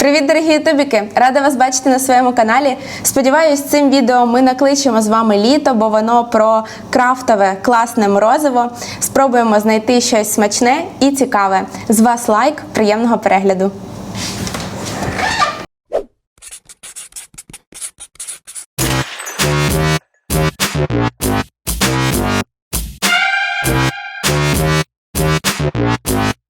Привіт, дорогі ютубіки! Рада вас бачити на своєму каналі. Сподіваюсь, цим відео ми накличемо з вами літо, бо воно про крафтове класне морозиво. Спробуємо знайти щось смачне і цікаве. З вас лайк, приємного перегляду.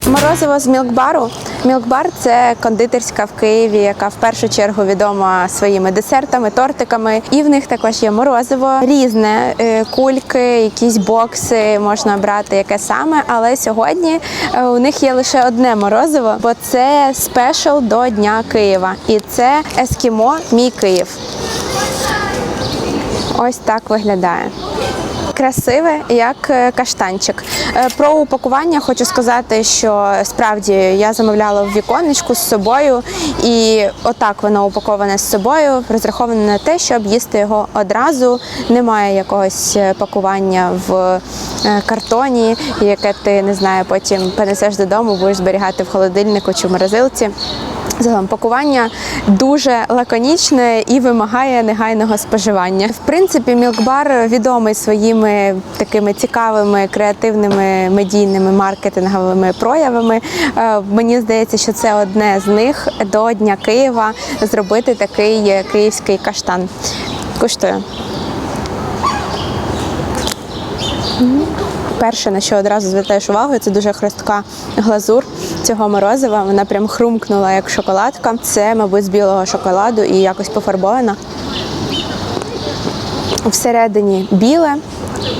Морозиво з мілкбару. Мілкбар це кондитерська в Києві, яка в першу чергу відома своїми десертами, тортиками. І в них також є морозиво різне, е, кульки, якісь бокси можна брати, яке саме. Але сьогодні е, у них є лише одне морозиво, бо це спешл до Дня Києва. І це Ескімо Мій Київ. Ось так виглядає красиве, як е, каштанчик. Е, Про упакування хочу сказати, що справді я замовляла в віконечку з собою, і отак воно упаковане з собою, розраховане на те, щоб їсти його одразу. Немає якогось е, пакування в картоні, яке ти не знаю, потім перенесеш додому, будеш зберігати в холодильнику чи в морозилці. Загалом пакування дуже лаконічне і вимагає негайного споживання. В принципі, мілкбар відомий своїми такими цікавими креативними медійними маркетинговими проявами. Е, Мені здається, що це одне з них до Дня Києва зробити такий київський каштан. Куштую. Перше, на що одразу звертаєш увагу, це дуже хрустка глазур цього морозива. Вона прям хрумкнула як шоколадка. Це, мабуть, з білого шоколаду і якось пофарбована. Всередині біле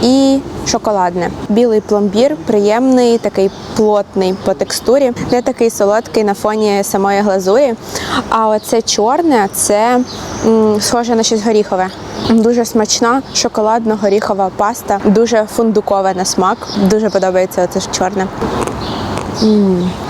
і шоколадне. Білий пломбір, приємний, такий плотний по текстурі, не такий солодкий на фоні самої глазурі. А оце чорне це м, схоже на щось горіхове. Дуже смачна шоколадно-горіхова паста, дуже фундукове на смак. Дуже подобається оце ж чорне.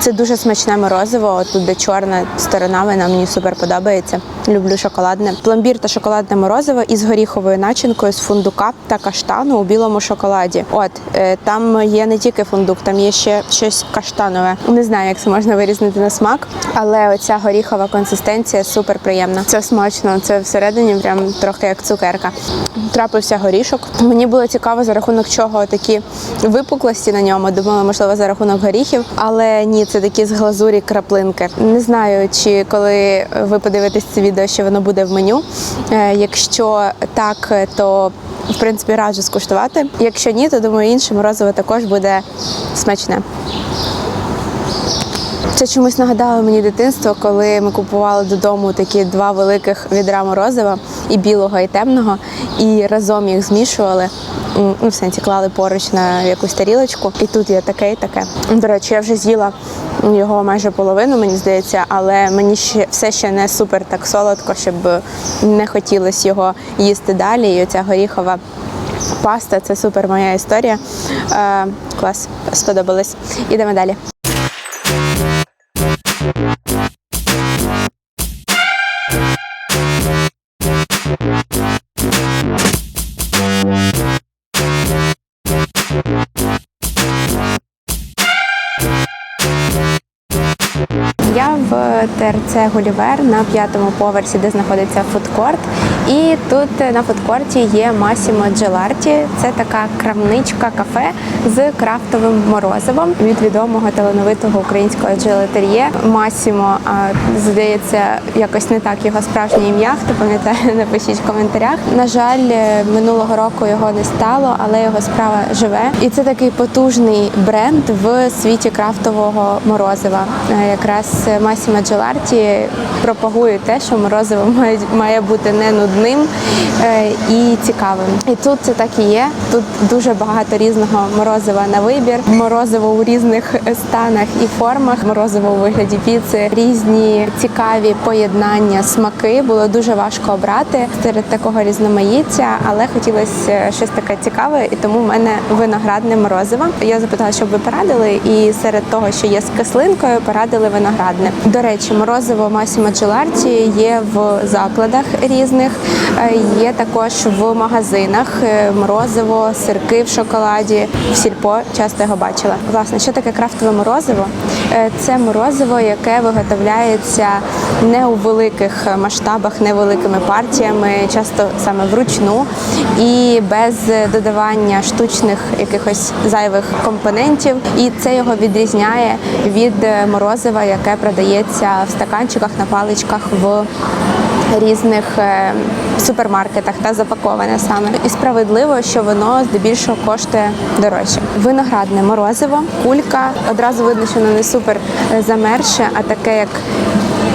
Це дуже смачне морозиво. Тут де чорна сторона, вона мені супер подобається. Люблю шоколадне. Пломбір та шоколадне морозиво із горіховою начинкою з фундука та каштану у білому шоколаді. От е, там є не тільки фундук, там є ще щось каштанове. Не знаю, як це можна вирізнити на смак, але оця горіхова консистенція супер приємна. Це смачно. Це всередині прям трохи як цукерка. Трапився горішок. Мені було цікаво за рахунок чого такі випуклості на ньому. Думала, можливо, за рахунок горіхів, але ні, це такі з глазурі краплинки. Не знаю, чи коли ви подивитесь це відео, що воно буде в меню. Е, Якщо так, то в принципі раджу скуштувати. Якщо ні, то думаю, інше морозиво також буде смачне. Це чомусь нагадало мені дитинство, коли ми купували додому такі два великих відра морозива і білого, і темного, і разом їх змішували. Ну, в сенсі клали поруч на якусь тарілочку, і тут є таке і таке. До речі, я вже з'їла його майже половину, мені здається, але мені ще все ще не супер так солодко, щоб не хотілося його їсти далі. І оця горіхова паста це супер моя історія. Е, клас, сподобалось. Ідемо далі. Я в ТРЦ Гулівер на п'ятому поверсі, де знаходиться фудкорт. І тут е, на фудкорті є Масімо Джеларті. Це така крамничка кафе з крафтовим морозивом від відомого талановитого українського джелатер'є Масімо. Здається, якось не так його справжнє ім'я. Хто пам'ятає, напишіть в коментарях. На жаль, е, минулого року його не стало, але його справа живе. І це такий потужний бренд в світі крафтового морозива. Е, Якраз Масіма Джеларті пропагує те, що морозиво має, має бути не нудним е, і цікавим. І тут це так і є. Тут дуже багато різного морозива на вибір. Морозиво у різних станах і формах. Морозиво у вигляді піци, різні цікаві поєднання, смаки. Було дуже важко обрати серед такого різноманіття, але хотілося щось таке цікаве, і тому в мене виноградне морозиво. Я запитала, щоб ви порадили, і серед того, що є з кислинкою, порадили виноградне. До речі, морозиво Масіма Джеларті є в закладах різних, е, є також в магазинах е, морозиво, сирки в шоколаді. В сільпо часто його бачила. Власне, що таке крафтове морозиво? Е, Це морозиво, яке виготовляється не у великих масштабах, не великими партіями, часто саме вручну і без додавання штучних якихось зайвих компонентів. І це його відрізняє від морозива, яке продається в стаканчиках на паличках в різних е, супермаркетах та запаковане саме. І справедливо, що воно здебільшого коштує дорожче. Виноградне морозиво, кулька. Одразу видно, що воно не супер е, замерше, а таке як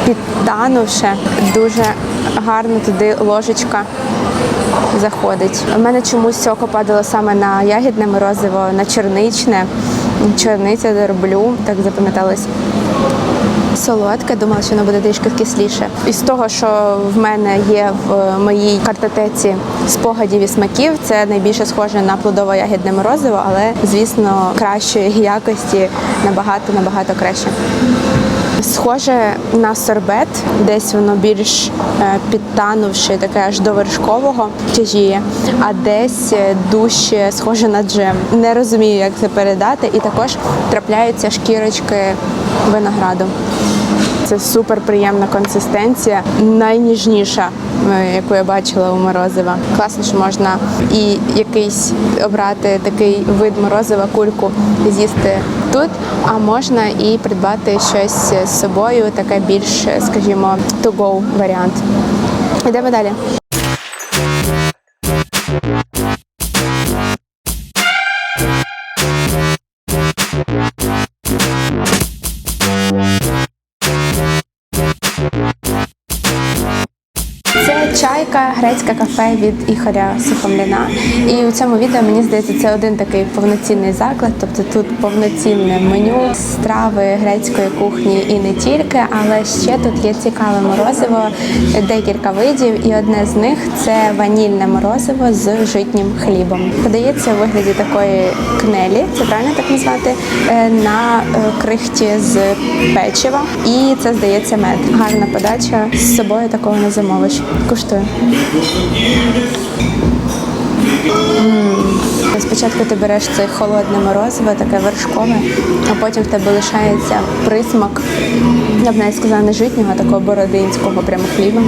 підтанувше. Дуже гарно туди ложечка заходить. У мене чомусь око падало саме на ягідне морозиво, на чорничне. Чорниця роблю, так запам'яталось. Солодке, думала, що воно буде трішки кисліше. Із того, що в мене є в моїй картотеці спогадів і смаків, це найбільше схоже на плодово-ягідне морозиво, але звісно кращої якості набагато набагато краще. Схоже на сорбет, десь воно більш е, підтанувши, таке аж до вершкового тяжіє, а десь е, дужче схоже на джем. Не розумію, як це передати, і також трапляються шкірочки винограду. Це супер приємна консистенція, найніжніша, е, яку я бачила у морозива. Класно, що можна і якийсь обрати такий вид морозива, кульку з'їсти тут, а можна і придбати щось з собою, таке більш, скажімо, to-go варіант. Йдемо далі. Чайка, грецьке кафе від Ігоря Сухомліна. І у цьому відео мені здається, це один такий повноцінний заклад. Тобто тут повноцінне меню, страви грецької кухні і не тільки, але ще тут є цікаве морозиво, декілька видів, і одне з них це ванільне морозиво з житнім хлібом. Подається у вигляді такої кнелі, це правильно так назвати, е, на е, крихті з печива. І це здається мед. Гарна подача з собою такого не замовиш. Куштую. Спочатку ти береш це холодне морозиво, таке вершкове, а потім в тебе лишається присмак, я б навіть сказала, не житнього, а такого бородинського прямо хліба.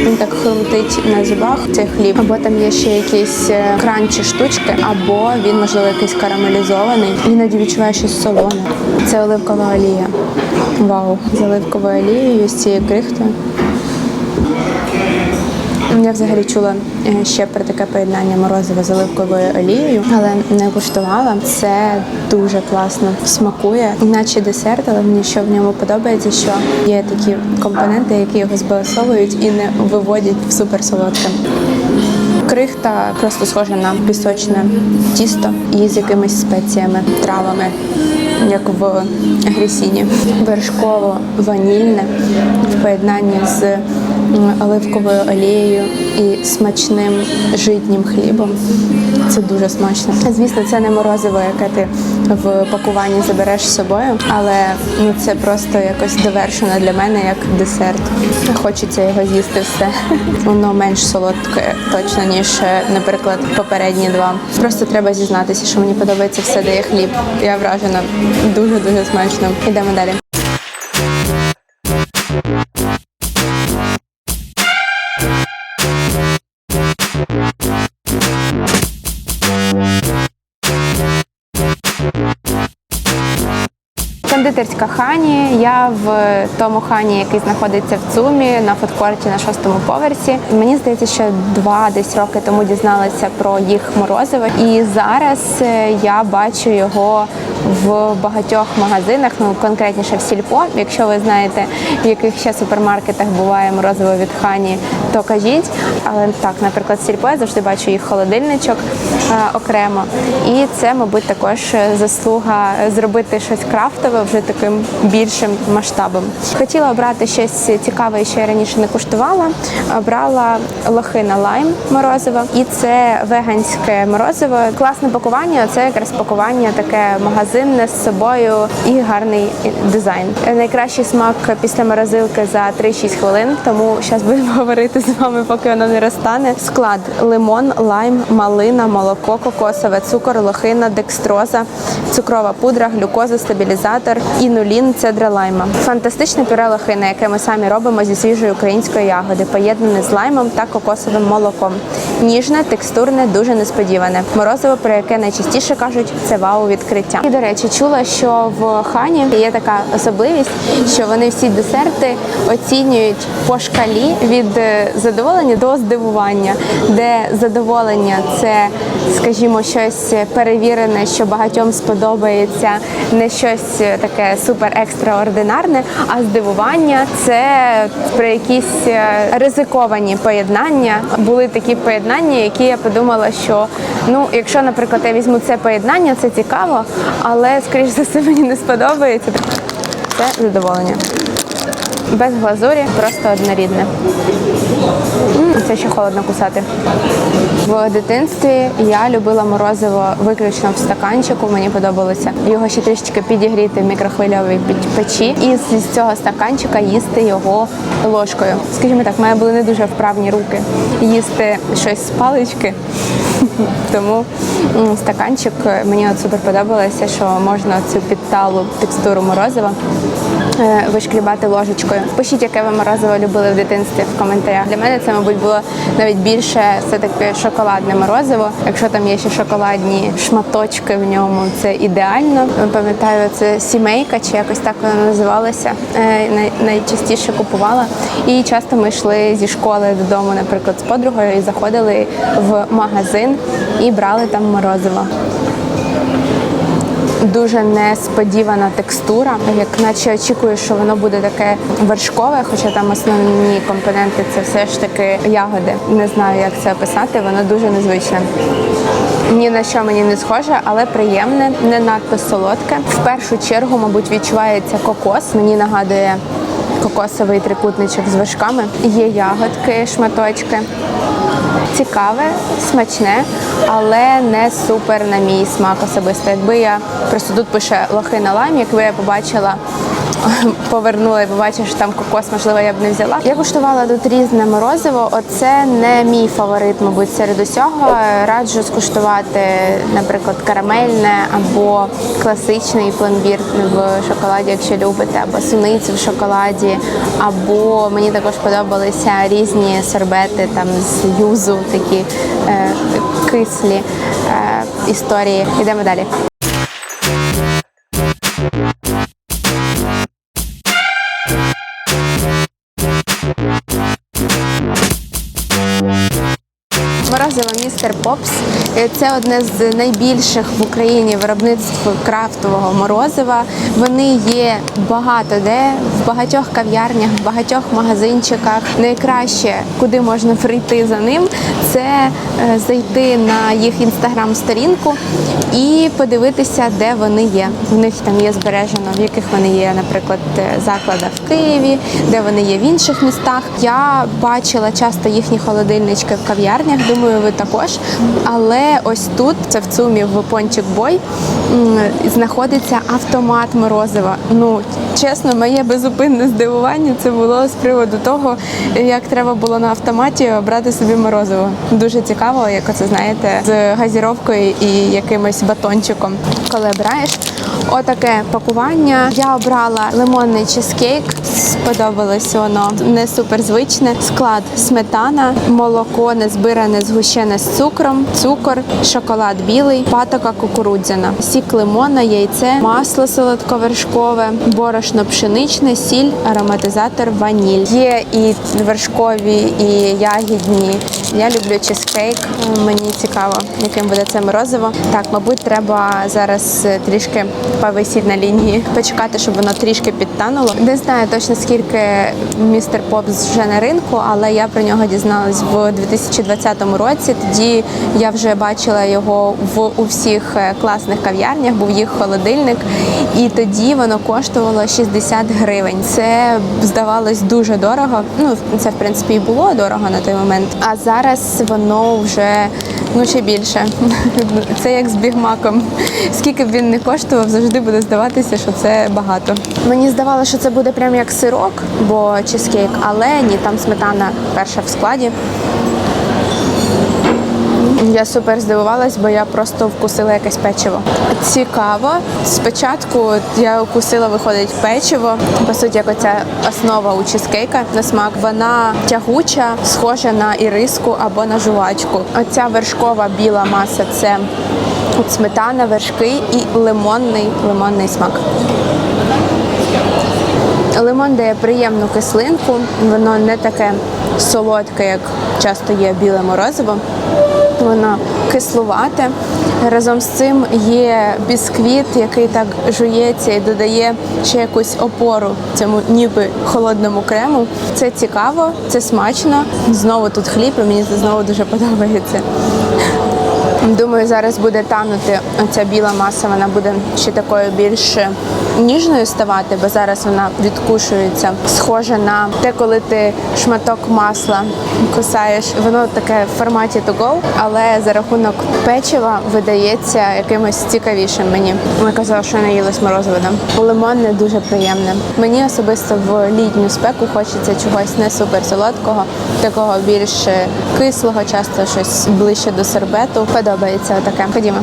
Він так хрумтить на зубах цей хліб, або там є ще якісь е, кранчі штучки, або він, можливо, якийсь карамелізований. Іноді відчуває щось солоне. Це оливкова олія. Вау! З оливковою олією, з цією крихтою. Я взагалі чула е, ще про таке поєднання морозива з оливковою олією, але не куштувала. Це дуже класно смакує, наче десерт, але мені що в ньому подобається, що є такі компоненти, які його збалансовують і не виводять в суперсолодке. Крихта просто схожа на пісочне тісто і з якимись спеціями, травами, як в грісіні. Вершково ванільне в поєднанні з оливковою олією і смачним житнім хлібом. Це дуже смачно. Звісно, це не морозиво, яке ти в пакуванні забереш з собою, але ну, це просто якось довершено для мене як десерт. Хочеться його з'їсти все. Воно менш солодке точно, ніж, е, наприклад, попередні два. Просто треба зізнатися, що мені подобається все, де є хліб. Я вражена дуже дуже смачно. Йдемо далі. Кондитерська хані. Я в тому хані, який знаходиться в ЦУМі на фудкорті на шостому поверсі. Мені здається, що два десь роки тому дізналася про їх морозиво. І зараз е, я бачу його в багатьох магазинах, ну конкретніше в сільпо. Якщо ви знаєте, в яких ще супермаркетах буває морозиво від хані, то кажіть. Але так, наприклад, сільпо я завжди бачу їх холодильничок е, окремо. І це, мабуть, також заслуга зробити щось крафтове вже таким більшим масштабом. Хотіла обрати щось цікаве, що я раніше не куштувала. Обрала лохина лайм морозиво, і це веганське морозиво. Класне пакування. Це якраз пакування таке магазинне з собою і гарний дизайн. Найкращий смак після морозилки за 3-6 хвилин. Тому зараз будемо говорити з вами, поки воно не розтане. Склад: лимон, лайм, малина, молоко, кокосове, цукор, лохина, декстроза, цукрова пудра, глюкоза, стабілізатор, інулін цедра лайма. Фантастичне пюре лохина, яке ми самі робимо зі свіжої української ягоди, поєднане з лаймом та кокосовим молоком. Ніжне, текстурне, дуже несподіване. Морозиво, про яке найчастіше кажуть, це вау відкриття. Речі, чула, що в хані є така особливість, що вони всі десерти оцінюють по шкалі від е, задоволення до здивування, де задоволення це, скажімо, щось перевірене, що багатьом сподобається, не щось таке супер екстраординарне, а здивування це про якісь е, ризиковані поєднання. Були такі поєднання, які я подумала, що ну, якщо, наприклад, я візьму це поєднання, це цікаво, але скоріш за все мені не сподобається. Це задоволення. Без глазурі, просто однорідне. Це ще холодно кусати. В дитинстві я любила морозиво виключно в стаканчику. Мені подобалося його ще трішечки підігріти в мікрохвильовій печі і з цього стаканчика їсти його ложкою. Скажімо так, в мене були не дуже вправні руки їсти щось з палички. Тому стаканчик е, мені от супер подобалося, що можна цю підталу текстуру морозива вишкрібати ложечкою. Пишіть, яке ви морозиво любили в дитинстві в коментарях. Для мене це, мабуть, було навіть більше все таки шоколадне морозиво. Якщо там є ще шоколадні шматочки в ньому, це ідеально. Пам'ятаю, це сімейка чи якось так вона називалася. е, Найчастіше купувала. І часто ми йшли зі школи додому, наприклад, з подругою, і заходили в магазин і брали там морозиво дуже несподівана текстура, як наче очікуєш, що воно буде таке вершкове, хоча там основні компоненти це все ж таки ягоди. Не знаю, як це описати, воно дуже незвичне. Ні на що мені не схоже, але приємне, не надто солодке. В першу чергу, мабуть, відчувається кокос. Мені нагадує кокосовий трикутничок з вершками. Є ягодки, шматочки. Цікаве, смачне, але не супер на мій смак особисто. Якби я просто тут пише лохи на лайм, якби я побачила, повернула і побачила, що там кокос, можливо, я б не взяла. Я куштувала тут різне морозиво. Оце не мій фаворит, мабуть, серед усього. Раджу скуштувати, наприклад, карамельне або класичний пломбір в шоколаді, якщо любите, або суницю в шоколаді, або мені також подобалися різні сорбети там з юзу, такі е, кислі е, історії. Йдемо далі. Попс. Е, Це одне з найбільших в Україні виробництв крафтового морозива. Вони є багато де в багатьох кав'ярнях, в багатьох магазинчиках. Найкраще, куди можна прийти за ним, це е, зайти на їх інстаграм-сторінку і подивитися, де вони є. В них там є збережено, в яких вони є, наприклад, е, закладах в Києві, де вони є в інших містах. Я бачила часто їхні холодильнички в кав'ярнях. Думаю, ви також. Але ось тут, це в ЦУМі в Пончик Бой, знаходиться автомат морозива. Ну, чесно, моє безупинне здивування це було з приводу того, як треба було на автоматі брати собі морозиво. Дуже цікаво, як оце знаєте, з газіровкою і якимось батончиком. Коли обираєш, отаке пакування. Я обрала лимонний чизкейк. Сподобалось воно не суперзвичне. Склад сметана, молоко незбиране, згущене з цукром, цукор, шоколад білий, патока кукурудзяна, сік лимона, яйце, масло солодковершкове, борошно пшеничне, сіль, ароматизатор, ваніль. Є і вершкові, і ягідні. Я люблю чизкейк. Мені цікаво, яким буде це морозиво. Так, мабуть, треба зараз е, трішки повисіти на лінії, почекати, щоб воно трішки підтануло. Не знаю точно скільки містер Попс вже на ринку, але я про нього дізналась в 2020 році. Тоді я вже бачила його в у всіх е, класних кав'ярнях, був їх холодильник, і тоді воно коштувало 60 гривень. Це здавалось дуже дорого. Ну це в принципі і було дорого на той момент. А зараз воно вже ну ще більше. Це як з бігмаком. Скільки б він не коштував, завжди буде здаватися, що це багато. Мені здавалося, що це буде прям як сирок, бо чизкейк, але ні, там сметана перша в складі. Я супер здивувалась, бо я просто вкусила якесь печиво. Цікаво. Спочатку я укусила, виходить печиво. По суті, як оця основа у чизкейка на смак. Вона тягуча, схожа на іриску або на жувачку. Оця вершкова біла маса це сметана, вершки і лимонний лимонний смак. Лимон дає приємну кислинку, воно не таке солодке, як часто є біле морозиво. Воно кислувате. Разом з цим є бісквіт, який так жується і додає ще якусь опору цьому ніби холодному крему. Це цікаво, це смачно. Знову тут хліб, і мені це знову дуже подобається. Думаю, зараз буде танути оця біла маса, вона буде ще такою більш ніжною ставати, бо зараз вона відкушується. Схоже на те, коли ти шматок масла кусаєш. Воно таке в форматі to go, але за рахунок печива видається якимось цікавішим мені. Я казала, що не їлась морозиво. Да? Лимонне дуже приємне. Мені особисто в літню спеку хочеться чогось не супер солодкого, такого більш кислого, часто щось ближче до сербету. Подобається отаке. Ходімо.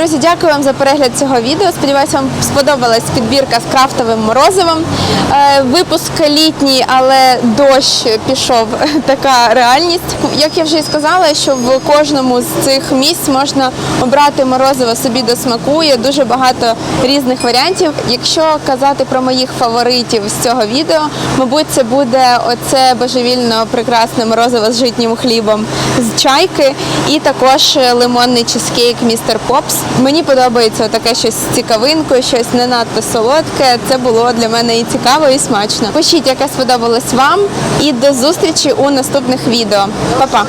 Друзі, дякую вам за перегляд цього відео. Сподіваюся, вам сподобалась підбірка з крафтовим морозивом. Е, Випуск літній, але дощ пішов. Така реальність. Як я вже і сказала, що в кожному з цих місць можна обрати морозиво собі до смаку. Є дуже багато різних варіантів. Якщо казати про моїх фаворитів з цього відео, мабуть, це буде оце божевільно прекрасне морозиво з житнім хлібом з чайки, і також лимонний чизкейк містер Попс. Мені подобається таке щось з цікавинкою, щось не надто солодке. Це було для мене і цікаво, і смачно. Пишіть, яке сподобалось вам, і до зустрічі у наступних відео. Па-па!